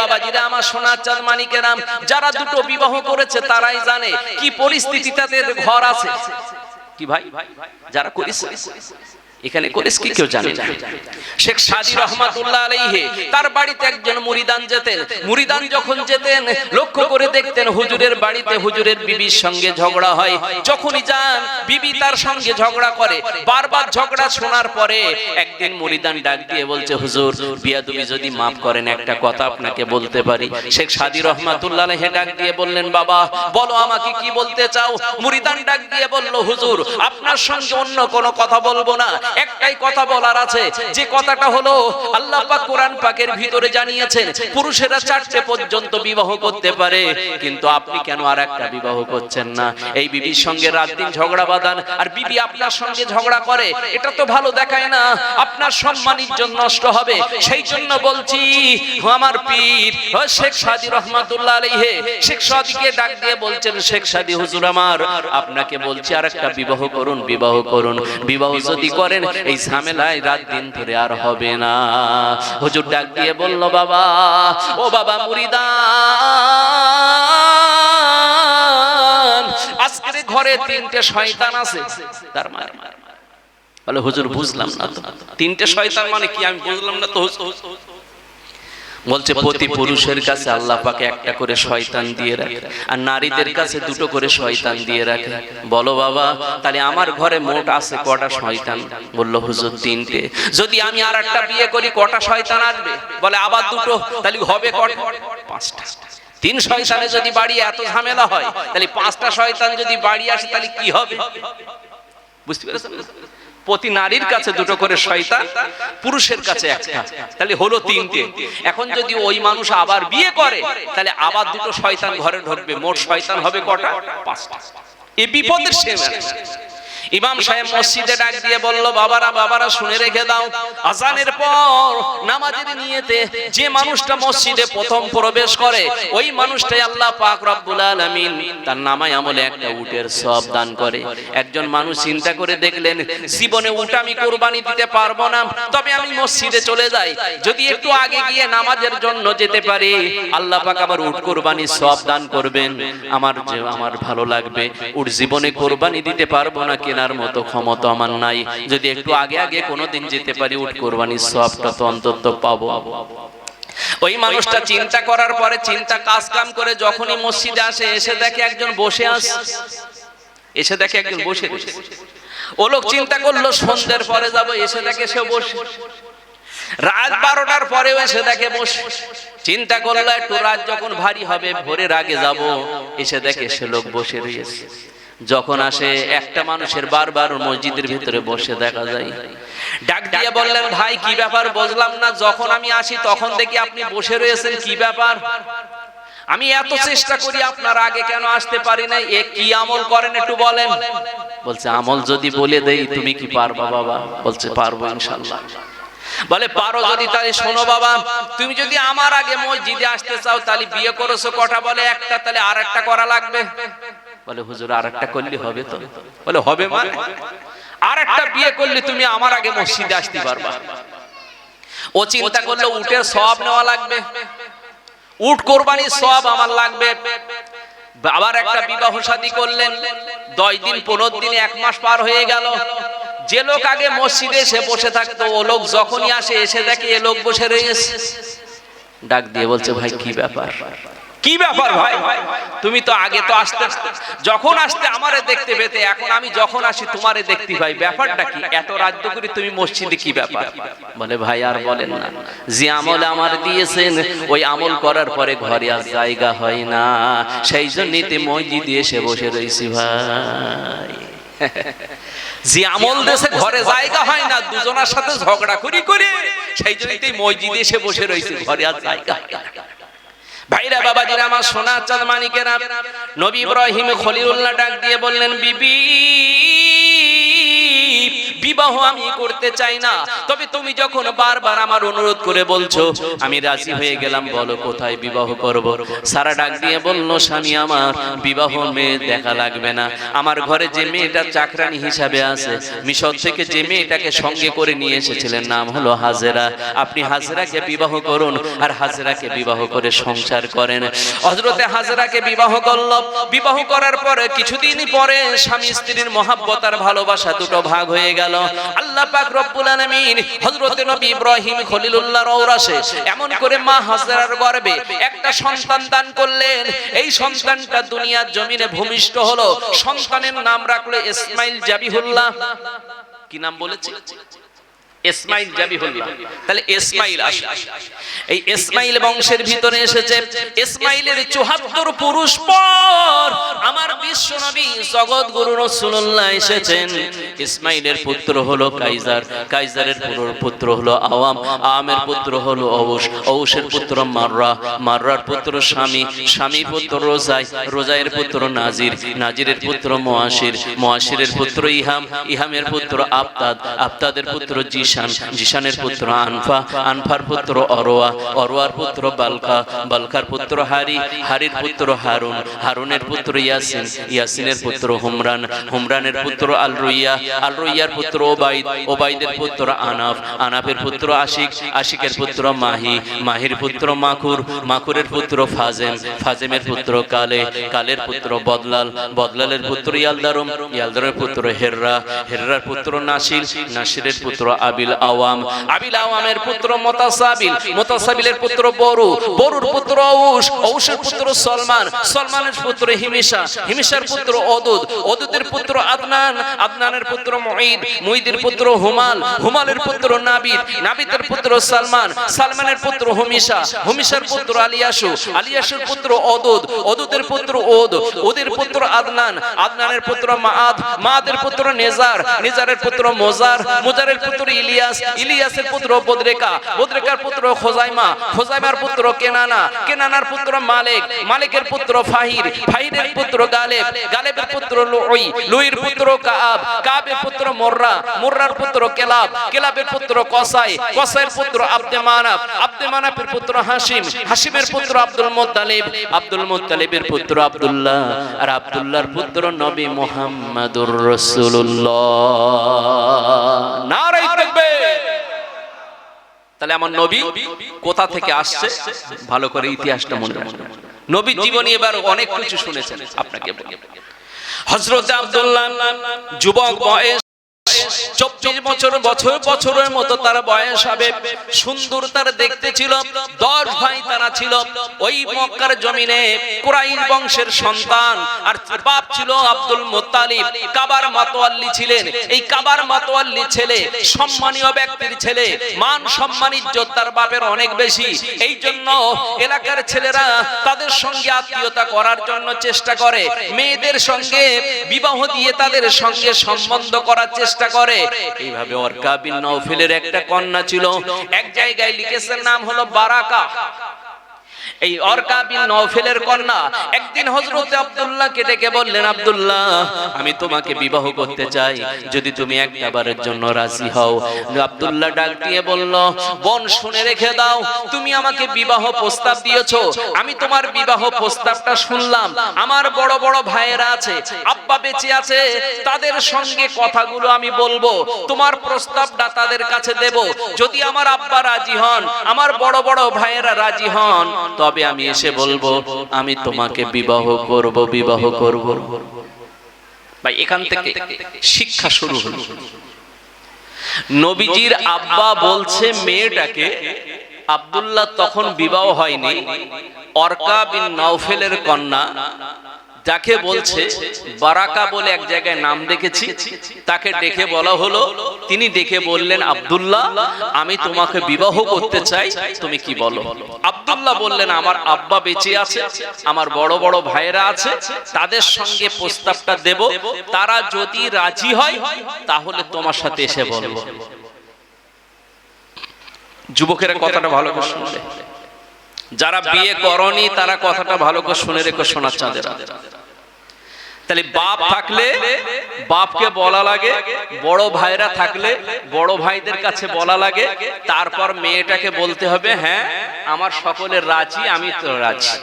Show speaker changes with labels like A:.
A: বাবাজিরা আমার সোনার চাঁদ মানিকেরাম যারা দুটো বিবাহ করেছে, তারাই জানে কি পরিস্থিতি তাদের ঘর আছে। কি ভাই? যারা করিস এখানে করিস কি কেউ জানে না। শেখ সাদি রহমাতুল্লাহ আলাইহি, তার বাড়িতে একজন মুরিদান যেতেন। মুরিদান যখন যেতেন, লক্ষ্য করে দেখতেন হুজুরের বাড়িতে হুজুরের বিবির সঙ্গে ঝগড়া হয়। যখনই যান, বিবি তার সঙ্গে ঝগড়া করে। বারবার ঝগড়া শোনার পরে একদিন মুরিদান ডাক দিয়ে বলছে, হুজুর, বিয়াদুবি যদি মাফ করেন, একটা কথা আপনাকে বলতে পারি। শেখ সাদি রহমাতুল্লাহ আলাইহি ডাক দিয়ে বললেন, বাবা, বলো আমাকে কি বলতে চাও? মুরিদান ডাক দিয়ে বলল, হুজুর, আপনার সঙ্গে অন্য কোনো কথা বলব না। একটাই কথা বলার আছে, যে কথাটা হলো, আল্লাহ পাক কোরআন পাকের ভিতরে জানিয়েছেন, পুরুষেরা চারটে পর্যন্ত বিবাহ করতে পারে, কিন্তু আপনি কেন আর একটা বিবাহ করছেন না? এই বিবির সঙ্গে রাত দিন ঝগড়া বাঁধান, আর বিবি আপনার সঙ্গে ঝগড়া করে, এটা তো ভালো দেখায় না, আপনার সম্মান ইজ্জত নষ্ট হবে, সেই জন্য বলছি আমার পীর, ও শেখ সাদি রহমাতুল্লাহ আলাইহি, শেখ সাদিকে ডাক দিয়ে বলছেন, শেখ সাদি হুজুর আমার, আপনাকে বলছি আর একটা বিবাহ করুন বিবাহ করুন, বিবাহ যদি করেন এই ঝামেলায় রাত দিন ধরে আর হবে না। হুজুর ডাক দিয়ে বলল বাবা ও বাবা মুরিদা আজকে ঘরে তিনটে শয়তান আছে। তার মানে বলে হুজুর বুঝলাম না তো। তিনটে শয়তান মানে কি? আমি বুঝলাম না তো। হুজুর বলছে প্রতি পুরুষের কাছে আল্লাহ পাকে একটা করে শয়তান দিয়ে রাখে। আর নারীদের কাছে দুটো করে শয়তান দিয়ে রাখে। বলো বাবা তাহলে আমার ঘরে মোট আছে কটা শয়তান? বলল হুজুর তিনটে। যদি আমি আর একটা বিয়ে করি কটা শয়তান আসবে? বলে আবার দুটো। তাহলে হবে কটা? পাঁচটা। তিন শয়তানে যদি বাড়ি এত ঝামেলা হয় তাহলে পাঁচটা শয়তান যদি বাড়ি আসে তাহলে কি হবে? বুঝতে পেরেছেন? প্রতি নারীর কাছে দুটো করে শয়তান পুরুষের কাছে একটা। তাহলে হলো তিনটে। এখন যদি ওই মানুষ আবার বিয়ে করে তাহলে আবার দুটো শয়তান ঘরে ঢুকবে। মোট শয়তান হবে কটা? পাঁচটা এ বিপদের নেই। ইমাম সাহেব মসজিদে ডাক দিয়ে বলল, বাবারা বাবারা, শুনে রেখে দাও। আজানের পর নামাজের নিয়েতে যে মানুষটা মসজিদে প্রথম প্রবেশ করে, ওই মানুষটাই আল্লাহ পাক রব্বুল আলামিন তার নামায় আমলে একটা উটের সব দান করে। একজন মানুষ চিন্তা করে দেখলেন, জীবনে উট আমি কোরবানি দিতে পারব না। তবে আমি মসজিদে চলে যাই। যদি একটু আগে গিয়ে নামাজের জন্য যেতে পারি, আল্লাহ পাক আমার উট কোরবানি সব দান করবেন। আমার যে, আমার ভালো লাগবে। উট জীবনে কোরবানি দিতে পারব না কেনার মতো ক্ষমতা আমার নাই। যদি একটু আগে আগে কোনোদিন যেতে পারি উট কোরবানির সবটা তো অন্তত পাবো। ওই মানুষটা চিন্তা করার পরে চিন্তা কাজ কাম করে যখনই মসজিদে আসে, এসে দেখে একজন বসে আস এসে দেখে একজন বসে। ও লোক চিন্তা করল, সন্ধ্যের পরে যাব, এসে দেখে সে বসে। রাত বারোটার পরেও এসে দেখে বসে। চিন্তা করল, একটু রাত যখন ভারী হবে, ভোরের আগে যাব। এসে দেখে সে লোক বসে রয়েছে। যখন আসে একটা মানুষের বারবার মসজিদের ভিতরে বসে দেখা যায়। ডাক দিয়ে বললেন, ভাই, কি ব্যাপার? বুঝলাম না, যখন আমি আসি তখন দেখি আপনি বসে রয়েছেন, কি ব্যাপার? আমি এত চেষ্টা করি আপনার আগে কেন আসতে পারি না এ কি আমল করেন একটু বলেন। বলছে, আমল যদি বলে দেই, তুমি কি পারবা বাবা? বলছে, পারব ইনশাল্লাহ বলে, পারো যদি, তাহলে শোনো বাবা, তুমি যদি আমার আগে মসজিদে আসতে চাও, তাহলে বিয়ে করেছ কটা বলে? একটা তাহলে আর একটা করা লাগবে। বলে হুজুর আর একটা করলে হবে তো? বলে হবে মানে? আর একটা বিয়ে করলে তুমি আমার আগে মসজিদে আসতে পারবা। ও চিন্তা করলে উটের সব নেওয়া লাগবে। উট কোরবানির সব আমার লাগবে। আবার একটা বিবাহ শাদী করলেন। দশ দিন পনেরো দিন এক মাস পার হয়ে গেল। যে লোক আগে মসজিদে এসে বসে থাকতো ও লোক যখনই আসে এসে দেখে এ লোক বসে রয়েছে। ডাক দিয়ে বলছে ভাই কি ব্যাপার? কি ব্যাপার ভাই? তুমি তো আগে তো আসতে, যখন আসতে আমারে দেখতে পেতে, এখন আমি যখন আসি তোমারে দেখতে ভাই, ব্যাপারটা কি? এত রাজ্য করে তুমি মসজিদে কি ব্যাপার? বলে, ভাই, আর বলেন না। যে আমল আমার দিয়েছেন, ওই আমল করার পরে ঘরে আর জায়গা হয় না। সেই জন্যই মসজিদে এসে বসে রয়েছি ভাই। যে আমল দেশে ঘরে জায়গা হয় না, দুজনের সাথে ঝগড়া করি করে, সেই জন্যই মসজিদে এসে বসে রয়েছে ঘরে আর জায়গা হয় না। ভাইরা বাবা দিন আমার সোনা চাঁদ মানিকেরা নবী ইব্রাহিম খলিউল্লাহ ডাক দিয়ে বললেন বিবি বিবাহ আমি করতে চাই না। তবে তুমি যখন বারবার আমার অনুরোধ করে বলছো, আমি রাজি হয়ে গেলাম, বলো কোথায় বিবাহ করব? সারা ডাক দিয়ে বলল, স্বামী আমার, বিবাহ মেয়ে দেখা লাগবে না। আমার ঘরে যে মেয়েটা চাকরানি হিসাবে আছে, মিশর থেকে যে মেয়েটাকে সঙ্গে করে নিয়ে এসেছিলেন, নাম হলো হাজেরা। আপনি হাজেরাকে বিবাহ করুন, আর হাজেরাকে বিবাহ করে সংসার করেন। হজরতে হাজেরাকে বিবাহ করল। বিবাহ করার পরে কিছুদিন পরে স্বামী স্ত্রীর মহাব্বত আর ভালোবাসা দুটো ভাগ হয়ে গেল। আল্লাহ পাক রব্বুল আলামিন হযরত নবী ইব্রাহিম খলিলুল্লাহর ঔরাসে এমন করে মা হাজরার গর্ভে একটা সন্তান দান করলেন। এই সন্তানটা দুনিয়ার জমিনে ভূমিষ্ঠ হলো। সন্তানের নাম রাখল ইসমাইল জাবিহুল্লাহ। কি নাম বলেছি? ইসমাইল জাবিহুল্লাহ তাহলে ইসমাইল আসে এই ইসমাইল বংশের ভিতরে এসেছে ইসমাইলের 74 পুরুষ পর আমার বিশ্ব নবী জগৎ গুরু রাসূলুল্লাহ এসেছেন ইসমাইলের পুত্র হলো কাইজার কাইজারের পুত্র হলো আওয়াম আওয়ামের পুত্র হলো অউস অউসের পুত্র মাররা মাররার পুত্র স্বামী স্বামী পুত্র রোজাই রোজাইয়ের পুত্র নাজির নাজিরের পুত্র মুয়াশির মুয়াশিরের পুত্র ইহাম ইহামের পুত্র আফতাদ আফতাদের পুত্র জিশান, জিশানের পুত্র আনফা, আনফার পুত্র অরোয়া, অরোয়ার পুত্র বালকা, বালকার পুত্র হারি, হারির পুত্র হারুন, হারুনের পুত্র ইয়াসিন, ইয়াসিনের পুত্র হুমরান, হুমরানের পুত্র আল রুইয়া আল রুইয়ার পুত্র ওবাইদ, ওবাইদের পুত্র আনাফ, আনাফের পুত্র আশিক, আশিকের পুত্র মাহি, মাহির পুত্র মাকুর মাকুরের পুত্র ফাজেম, ফাজেমের পুত্র কালে, কালের পুত্র বদলাল, বদলালের পুত্র ইয়ালদারম, ইয়ালদারের পুত্র হেররা, হেররার পুত্র নাসির, নাসিরের পুত্র আবিল আওয়াম। আবিল আওয়ামের পুত্র মোতাসাবিল। মোতাসাবিলের পুত্র বরু। বরুর পুত্র ঔস ঔসের পুত্র সলমান। সলমানের পুত্র হিমিশা। হিমিশার পুত্র অদুদ। অদুদের পুত্র আদনান। আদনানের পুত্র মুঈদ। মুঈদের পুত্র হুমাল। হুমালের পুত্র নাবিদ। নাবিদের পুত্র সালমান। সালমানের পুত্র হুমিশা। হুমিশার পুত্র আলিয়াসু। আলিয়াসুর পুত্র অদুদ। অদুদের পুত্র ওদ। ওদের পুত্র আদনান। আদনানের পুত্র মাআদ। মাআদের পুত্র নেজার। নেজারের পুত্র মোজার। মোজারের পুত্র ইলিয়াস, ইলিয়াসের পুত্র বদরেকা। বদরেকার পুত্র খোজাইমা, খোজাইমার পুত্র কেনানা। কেনানার পুত্র মালিক, মালিকের পুত্র ফাহির, ফাহিরের পুত্র গালেব, গালেবের পুত্র লুই লুইর পুত্র কাব কাবের পুত্র মোররা, মোররার পুত্র কেলাব, কেলাবের পুত্র কসাই, কসাইয়ের পুত্র আব্দে মানাব, আব্দে মানাবের পুত্র হাসিম হাসিমের পুত্র আব্দুল মুত্তালিব, আব্দুল মুত্তালিবের পুত্র আব্দুল্লাহ, আর আব্দুল্লাহর পুত্র নবী মুহাম্মাদুর রাসূলুল্লাহ। নারাই তাকবীর। তাহলে আমার নবী কোথা থেকে আসছে? ভালো করে ইতিহাসটা মনে রাখবেন। নবী জীবনী এবার অনেক কিছু শুনেছেন, আপনাকে হজরত আব্দুল্লাহ, যুবক বয়স বছর বছর, বছরের মতো তার বয়স হবে। সুন্দর তার দেখতে ছিল, দশ ভাই তারা ছিল। ওই মক্কার জমিনে কুরাইশ বংশের সন্তান। আর বাপ ছিল আব্দুল মোত্তালিব। কাবার মাতোয়াল্লি ছিলেন। এই কাবার মাতোয়াল্লি ছেলে সম্মানীয় ব্যক্তির ছেলে। মান, সম্মান, ইজ্জত তার বাপের অনেক বেশি। এই জন্য এলাকার ছেলেরা তাদের সঙ্গে আত্মীয়তা করার জন্য চেষ্টা করে। মেয়েদের সঙ্গে বিবাহ দিয়ে তাদের সঙ্গে সম্বন্ধ করার চেষ্টা করে। এইভাবে অর্কা বিন নওফেলের একটা কন্যা ছিল। এক জায়গায় লিখেছেন নাম হলো বারাকা। এই অর্কা বিন নওফেলের কন্যা একদিন হযরত আব্দুল্লাহকে ডেকে বললেন, আব্দুল্লাহ, আমি তোমাকে বিবাহ করতে চাই। যদি তুমি একবারের জন্য রাজি হও। আব্দুল্লাহ ডাক দিয়ে বলল, বোন, শুনে রেখে দাও, তুমি আমাকে বিবাহ প্রস্তাব দিয়েছ। আমি তোমার বিবাহ প্রস্তাবটা শুনলাম। আমার বড় বড় ভাইয়েরা আছে, আব্বা বেঁচে আছে, তাদের সঙ্গে কথাগুলো আমি বলব। তোমার প্রস্তাবটা তাদের কাছে দেব। যদি আমার আব্বা রাজি হন, আমার বড় বড় ভাইয়েরা রাজি হন তবে আমি এসে বলব, আমি তোমাকে বিবাহ করব বিবাহ করব। ভাই, এখান থেকে শিক্ষা শুরু হলো। নবীজির আব্বা বলছে, মেয়েটাকে আব্দুল্লাহ তখন বিবাহ হয়নি, অর্কা বিন নওফেলের কন্যা যাকে বলছে বারাকা বলে এক জায়গায় নাম দেখেছি তাকে ডেকে বলা হলো তিনি ডেকে বললেন আব্দুল্লাহ আমি তোমাকে বিবাহ করতে চাই তুমি কি বলো? আব্দুল্লাহ বললেন আমার আব্বা বেঁচে আছে আমার বড় বড় ভাইয়েরা আছে তাদের সঙ্গে প্রস্তাবটা দেব তারা যদি রাজি হয় তাহলে তোমার সাথে এসে বলব যুবকেরা কথাটা ভালো করে শুনবে যারা বিয়ে করনি তারা কথাটা ভালো করে শুনে রেখো শোনার চাঁদের। তাহলে বাপ থাকলে বাপকে বলা লাগে, বড় ভাইরা থাকলে বড় ভাইদের কাছে বলা লাগে, তারপর মেয়েটাকে বলতে হবে হ্যাঁ আমার সকলের রাজি, আমি তো রাজি।